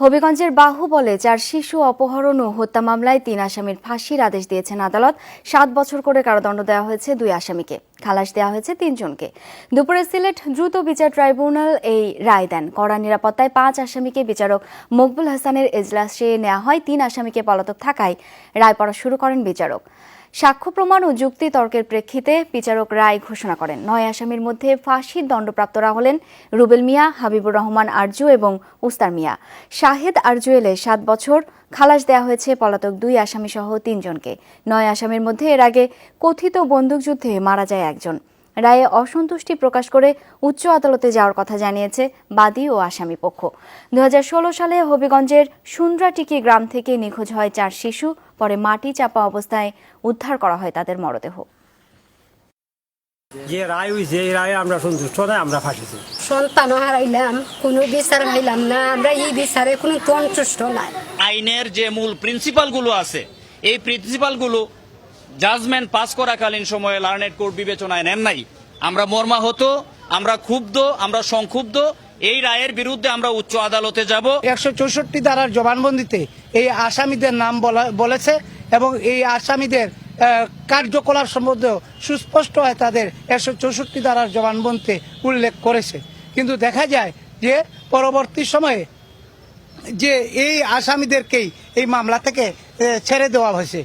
হবিগঞ্জের বাহুবলে চার শিশু অপহরণ ও হত্যা মামলায় তিন আসামির ফাঁসির আদেশ দিয়েছেন আদালত। সাত বছর করে কারাদণ্ড দেওয়া হয়েছে দুই আসামিকে। খালাস দেওয়া হয়েছে তিনজনকে। দুপুরে সিলেট দ্রুত বিচার ট্রাইব্যুনাল এই রায় দেন। কড়া নিরাপত্তায় পাঁচ আসামিকে বিচারক মকবুল হাসানের এজলাসে নেওয়া হয়। তিন আসামিকে পলাতক থাকায় রায় পড়া শুরু করেন বিচারক। সাক্ষ্য প্রমাণ ও যুক্তি তর্কের প্রেক্ষিতে বিচারক রায় ঘোষণা করেন। নয় আসামির মধ্যে ফাঁসির দণ্ডপ্রাপ্তরা হলেন রুবেল মিয়া, হাবিবুর রহমান আরজু এবং উস্তার মিয়া। শাহেদ আরজুয়েলে সাত বছর, খালাস দেওয়া হয়েছে পলাতক দুই আসামি সহ তিনজনকে। নয় আসামির মধ্যে এর আগে কথিত বন্দুকযুদ্ধে মারা যায় একজন। রায়ে অসন্তুষ্টি প্রকাশ করে উচ্চ আদালতে যাওয়ার কথা জানিয়েছে বাদী ও আসামি পক্ষ। দু হাজার ষোলো সালে হবিগঞ্জের সুন্দ্রাটিকি গ্রাম থেকে নিখোঁজ হয় চার শিশু পরে মাটি চাপা অবস্থায় উদ্ধার করা হয় তাদের মরদেহ। যে রায় হয়েছে এই রায়ে আমরা সন্তুষ্ট আমরা ফাঁসিছি। সন্তান হারাইলাম কোনো বিচার পাইলাম না আমরা এই বিচারে কোনো সন্তুষ্ট নাই। আইনের যে মূল প্রিন্সিপালগুলো আছে এই প্রিন্সিপালগুলো জাজমেন্ট পাস করাকালীন সময়ে লার্নেট কোর্ট বিবেচনায় নেন নাই। আমরা মর্মাহত, আমরা ক্ষুব্ধ, আমরা সংক্ষুব্ধ, এই রায়ের বিরুদ্ধে আমরা উচ্চ আদালতে যাব। একশো চৌষট্টি ধারার জবানবন্দিতে এই আসামিদের নাম বলা- বলেছে এবং এই আসামিদের কার্যকলাপ সম্বন্ধেও সুস্পষ্ট হয় তাদের একশো চৌষট্টি ধারার জবানবন্দিতে উল্লেখ করেছে। কিন্তু দেখা যায় যে পরবর্তী সময়ে যে এই আসামিদেরকেই এই মামলা থেকে ছেড়ে দেওয়া হয়েছে।